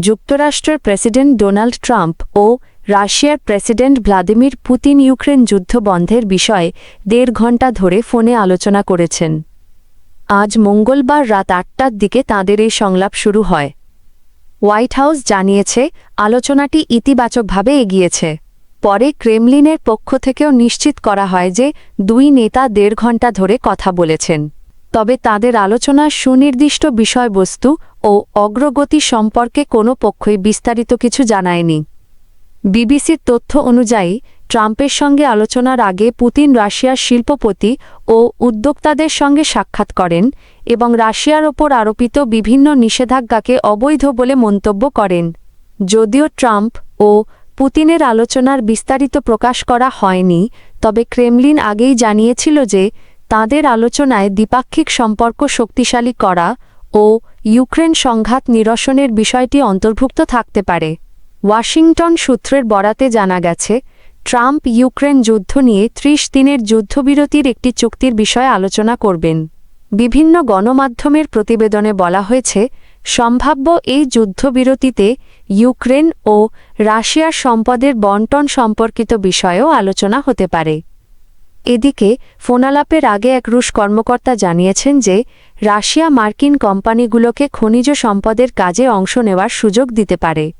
যুক্তরাষ্ট্রের president Donald Trump ও রাশিয়ার president Vladimir Putin Ukraine যুদ্ধ বন্ধের বিষয়ে দেড় ঘণ্টা ধরে ফোনে আলোচনা করেছেন। আজ মঙ্গলবার রাত আটটার দিকে তাঁদের এই সংলাপ শুরু হয়। হোয়াইট হাউস জানিয়েছে, আলোচনাটি ইতিবাচকভাবে এগিয়েছে। পরে ক্রেমলিনের পক্ষ থেকেও নিশ্চিত করা হয় যে দুই নেতা দেড় ঘণ্টা ধরে কথা বলেছেন। তবে তাদের আলোচনার সুনির্দিষ্ট বিষয়বস্তু ও অগ্রগতি সম্পর্কে কোনো পক্ষই বিস্তারিত কিছু জানায়নি। বিবিসির তথ্য অনুযায়ী, ট্রাম্পের সঙ্গে আলোচনার আগে পুতিন রাশিয়ার শিল্পপতি ও উদ্যোক্তাদের সঙ্গে সাক্ষাৎ করেন এবং রাশিয়ার ওপর আরোপিত বিভিন্ন নিষেধাজ্ঞাকে অবৈধ বলে মন্তব্য করেন। যদিও ট্রাম্প ও পুতিনের আলোচনার বিস্তারিত প্রকাশ করা হয়নি, তবে ক্রেমলিন আগেই জানিয়েছিল যে তাদের আলোচনায় দ্বিপাক্ষিক সম্পর্ক শক্তিশালী করা ও ইউক্রেন সংঘাত নিরসনের বিষয়টি অন্তর্ভুক্ত থাকতে পারে। ওয়াশিংটন সূত্রের বরাতে জানা গেছে, ট্রাম্প ইউক্রেন যুদ্ধ নিয়ে ত্রিশ দিনের যুদ্ধবিরতির একটি চুক্তির বিষয়ে আলোচনা করবেন। বিভিন্ন গণমাধ্যমের প্রতিবেদনে বলা হয়েছে, সম্ভাব্য এই যুদ্ধবিরতিতে ইউক্রেন ও রাশিয়ার সম্পদের বন্টন সম্পর্কিত বিষয়েও আলোচনা হতে পারে। এদিকে, ফোনালাপের আগে এক রুশ কর্মকর্তা জানিয়েছেন যে, রাশিয়া মার্কিন কোম্পানিগুলোকে খনিজ সম্পদের কাজে অংশ নেওয়ার সুযোগ দিতে পারে।